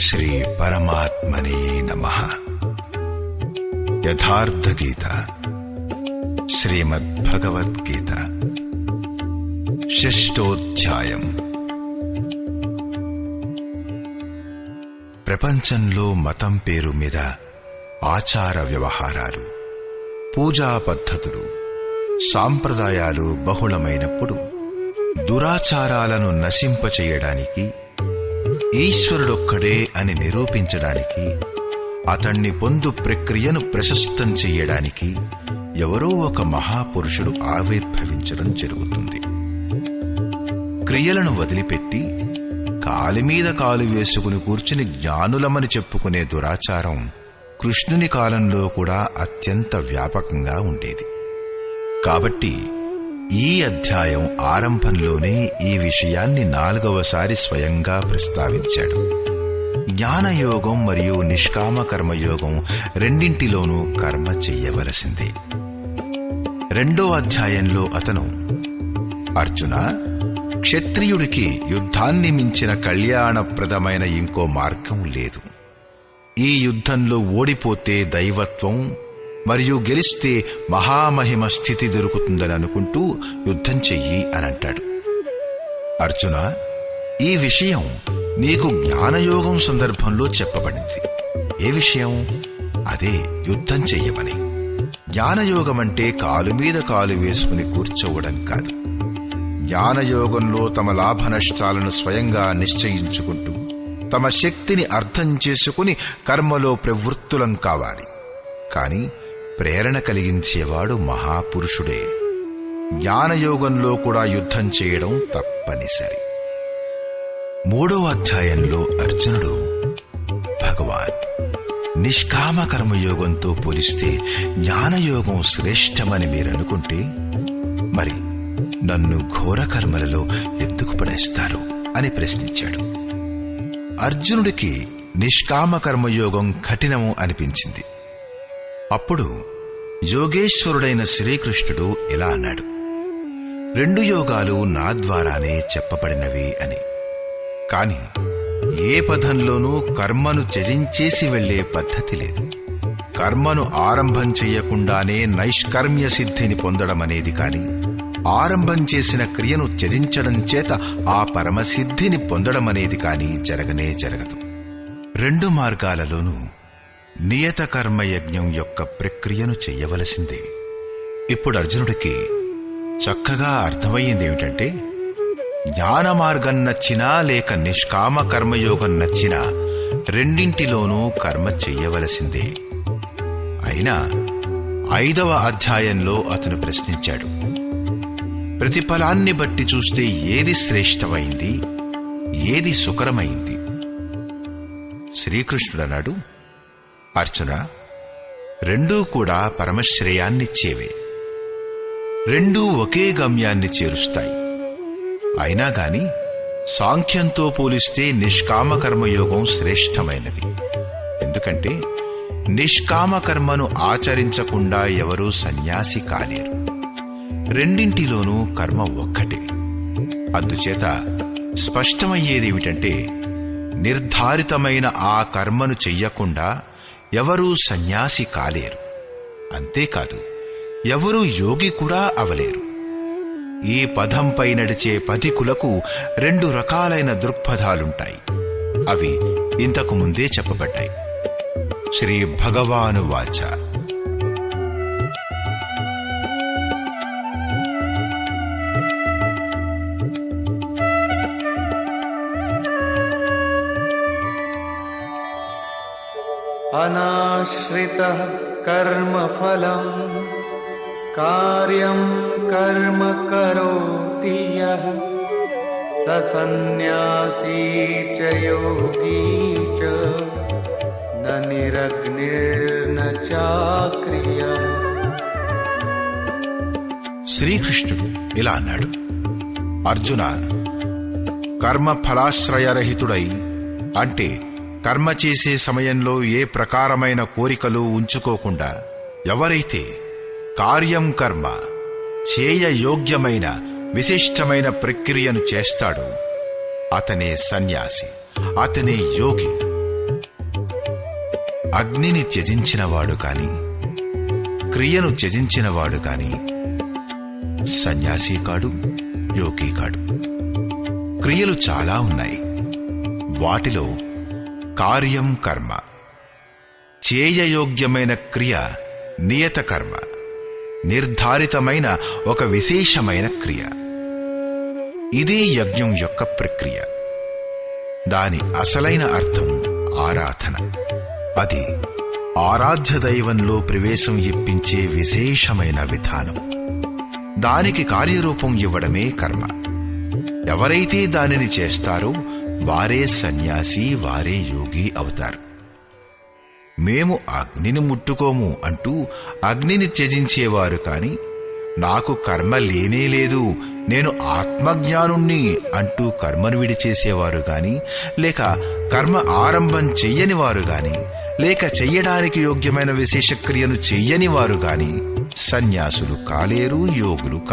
శ్రీ పరమాత్మనే నమ. యథార్థగీత శ్రీమద్భగవద్గీత శిష్టోధ్యాయం ప్రపంచంలో మతం పేరు మీద ఆచార వ్యవహారాలు పూజా పద్ధతులు సాంప్రదాయాలు బహుళమైనప్పుడు దురాచారాలను నశింపచేయడానికి ఈశ్వరుడొక్కడే అని నిరూపించడానికి అతణ్ణి పొందు ప్రక్రియను ప్రశస్తం చెయ్యడానికి ఎవరో ఒక మహాపురుషుడు ఆవిర్భవించడం జరుగుతుంది. క్రియలను వదిలిపెట్టి కాలిమీద కాలు వేసుకుని కూర్చుని జ్ఞానులమని చెప్పుకునే దురాచారం కృష్ణుని కాలంలో కూడా అత్యంత వ్యాపకంగా ఉండేది. కాబట్టి ఈ అధ్యాయం ఆరంభంలోనే ఈ విషయాన్ని నాలుగవసారి స్వయంగా ప్రస్తావించాడు. జ్ఞానయోగం మరియు నిష్కామ కర్మయోగం రెండింటిలోనూ కర్మ చెయ్యవలసిందే రెండో అధ్యాయంలో అతను అర్జున క్షత్రియుడికి యుద్ధాన్ని మించిన కళ్యాణప్రదమైన ఇంకో మార్గం లేదు. ఈ యుద్ధంలో ఓడిపోతే దైవత్వం మరియు గెలిస్తే మహామహిమ స్థితి దొరుకుతుందని అనుకుంటూ యుద్ధం చెయ్యి అని అంటాడు. అర్జున ఈ విషయం నీకు జ్ఞానయోగం సందర్భంలో చెప్పబడింది. ఏ విషయం? అదే యుద్ధం చెయ్యమని. జ్ఞానయోగం అంటే కాలు మీద కాలు వేసుకుని కూర్చోవడం కాదు. జ్ఞానయోగంలో తమ లాభ నష్టాలను స్వయంగా నిశ్చయించుకుంటూ తమ శక్తిని అర్థం చేసుకుని కర్మలో ప్రవృత్తులం కావాలి. కానీ ప్రేరణ కలిగించేవాడు మహాపురుషుడే. జ్ఞానయోగంలో కూడా యుద్ధం చేయడం తప్పనిసరి. మూడో అధ్యాయంలో అర్జునుడు భగవాన్ నిష్కామ కర్మయోగంతో పోలిస్తే జ్ఞానయోగం శ్రేష్టమని మీరనుకుంటే మరి నన్ను ఘోర కర్మలలో ఎందుకు పడేస్తారు అని ప్రశ్నించాడు. అర్జునుడికి నిష్కామ కర్మయోగం కఠినము అనిపించింది. అప్పుడు యోగేశ్వరుడైన శ్రీకృష్ణుడు ఇలా అన్నాడు రెండు యోగాలు నా ద్వారానే చెప్పబడినవి అని. కాని ఏ పదంలోనూ కర్మను త్యజించేసి వెళ్ళే పద్ధతి లేదు. కర్మను ఆరంభం చెయ్యకుండానే నైష్కర్మ్య సిద్ధిని పొందడం అనేది కాని ఆరంభం చేసిన క్రియను త్యజించడం చేత ఆ పరమసిద్ధిని పొందడం అనేది కాని జరగనే జరగదు. రెండు మార్గాలలోనూ నియత కర్మయజ్ఞం యొక్క ప్రక్రియను చెయ్యవలసిందే. ఇప్పుడు అర్జునుడికి చక్కగా అర్థమయ్యిందేమిటంటే జ్ఞాన మార్గం నచ్చినా లేక నిష్కామ కర్మయోగం నచ్చినా రెండింటిలోనూ కర్మ చెయ్యవలసిందే. అయినా ఐదవ అధ్యాయంలో అతను ప్రశ్నించాడు ప్రతిఫలాన్ని బట్టి చూస్తే ఏది శ్రేష్టమైంది ఏది సుకరమైంది? శ్రీకృష్ణుడన్నాడు అర్చున రెండూ కూడా పరమశ్రేయాన్నిచ్చేవే. రెండూ ఒకే గమ్యాన్ని చేరుస్తాయి. అయినా గాని సాంఖ్యంతో పోలిస్తే నిష్కామ కర్మయోగం శ్రేష్టమైనది. ఎందుకంటే నిష్కామ కర్మను ఆచరించకుండా ఎవరూ సన్యాసి కాలేరు. రెండింటిలోనూ కర్మ ఒక్కటే. అందుచేత స్పష్టమయ్యేదేమిటంటే నిర్ధారితమైన ఆ కర్మను చెయ్యకుండా ఎవరూ సన్యాసి కాలేరు. అంతేకాదు ఎవరూ యోగి కూడా అవలేరు. ఈ పదంపై నడిచే పథికులకు రెండు రకాలైన దృక్పథాలుంటాయి. అవి ఇంతకు ముందే చెప్పబడ్డాయి. శ్రీ భగవాను వాచ. अनाश्रितः कर्मफलम् कार्यं कर्म करोति यः स सन्न्यासी च योगी च न निरग्निर्न चाक्रियः శ్రీకృష్ణుడు ఇలా అన్నాడు అర్జున కర్మ ఫలాశ్రయరహితుడై అంటే కర్మ చేసే సమయంలో ఏ ప్రకారమైన కోరికలు ఉంచుకోకుండా ఎవరైతే కార్యం కర్మ చేయ యోగ్యమైన విశిష్టమైన ప్రక్రియను చేస్తాడో అతనే సన్యాసి అతనే యోగి. అగ్నిని త్యజించినవాడు కాని క్రియను త్యజించినవాడు కాని సన్యాసి కాడు యోగి కాడు. క్రియలు చాలా ఉన్నాయి. వాటిలో కార్యం కర్మ. చేయయోగ్యమైన క్రియ నియత కర్మ. నిర్ధారితమైన ఒక విశేషమైన క్రియ. ఇదే యజ్ఞం యొక్క ప్రక్రియ. దాని అసలైన అర్థం ఆరాధన. అది ఆరాధ్య దైవంలో ప్రవేశం ఇప్పించే విశేషమైన విధానం. దానికి కార్యరూపం ఇవ్వడమే కర్మ. ఎవరైతే దానిని చేస్తారో వారే సన్యాసి వారే యోగి అవుతారు. మేము అగ్నిని ముట్టుకోము అంటూ అగ్నిని త్యజించేవారు కాని నాకు కర్మ లేనే లేదు నేను ఆత్మజ్ఞానుణ్ణి అంటూ కర్మను విడిచేసేవారు గాని లేక కర్మ ఆరంభం చెయ్యని వారు గాని లేక చెయ్యడానికి యోగ్యమైన విశేషక్రియను చెయ్యని వారు గాని సన్యాసులు కాలేరు యోగులు